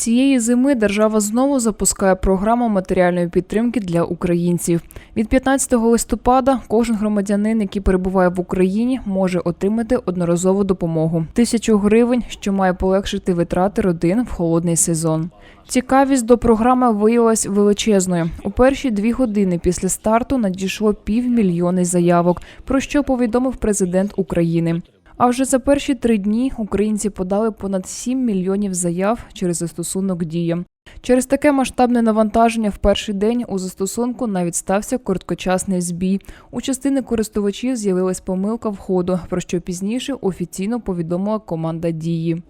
Цієї зими держава знову запускає програму матеріальної підтримки для українців. Від 15 листопада кожен громадянин, який перебуває в Україні, може отримати одноразову допомогу тисячу гривень, що має полегшити витрати родин в холодний сезон. Цікавість до програми виявилась величезною. У перші дві години після старту надійшло півмільйони заявок, про що повідомив президент України. А вже за перші три дні українці подали понад 7 мільйонів заяв через застосунок Дія. Через таке масштабне навантаження в перший день у застосунку навіть стався короткочасний збій. У частини користувачів з'явилась помилка входу, про що пізніше офіційно повідомила команда Дії.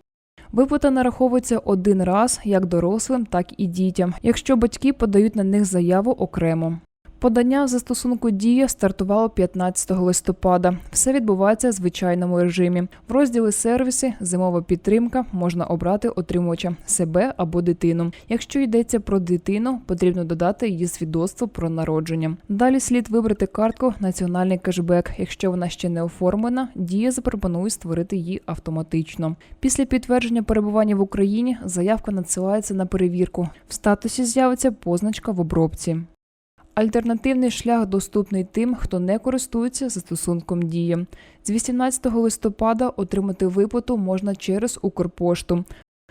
Виплата нараховується один раз як дорослим, так і дітям, якщо батьки подають на них заяву окремо. Подання в застосунку Дія стартувало 15 листопада. Все відбувається в звичайному режимі. В розділі сервіси зимова підтримка можна обрати отримувача себе або дитину. Якщо йдеться про дитину, потрібно додати її свідоцтво про народження. Далі слід вибрати картку Національний кешбек. Якщо вона ще не оформлена, дія запропонує створити її автоматично. Після підтвердження перебування в Україні заявка надсилається на перевірку. В статусі з'явиться позначка в обробці. Альтернативний шлях доступний тим, хто не користується застосунком дії. З 18 листопада отримати виплату можна через Укрпошту.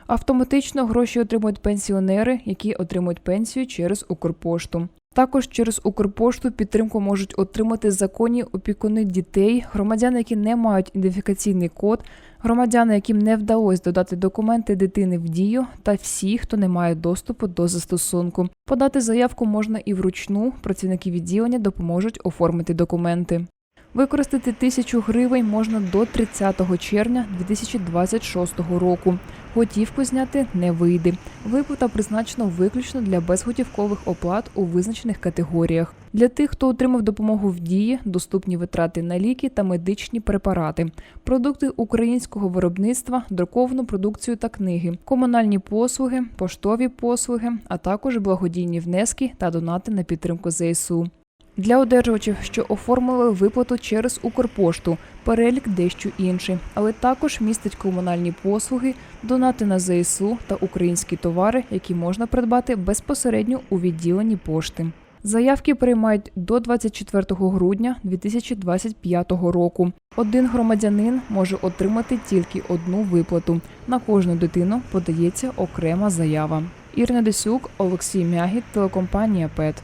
Автоматично гроші отримують пенсіонери, які отримують пенсію через Укрпошту. Також через Укрпошту підтримку можуть отримати законні опікуни дітей, громадяни, які не мають ідентифікаційний код, громадяни, яким не вдалося додати документи дитини в дію, та всі, хто не має доступу до застосунку. Подати заявку можна і вручну. Працівники відділення допоможуть оформити документи. Використати тисячу гривень можна до 30 червня 2026 року. Готівку зняти не вийде. Виплата призначена виключно для безготівкових оплат у визначених категоріях. Для тих, хто отримав допомогу в дії, доступні витрати на ліки та медичні препарати, продукти українського виробництва, друковану продукцію та книги, комунальні послуги, поштові послуги, а також благодійні внески та донати на підтримку ЗСУ. Для одержувачів, що оформили виплату через Укрпошту, перелік дещо інший, але також містить комунальні послуги, донати на ЗСУ та українські товари, які можна придбати безпосередньо у відділенні пошти. Заявки приймають до 24 грудня 2025 року. Один громадянин може отримати тільки одну виплату. На кожну дитину подається окрема заява. Ірина Десюк, Олексій Мягіт, телекомпанія ПЕТ.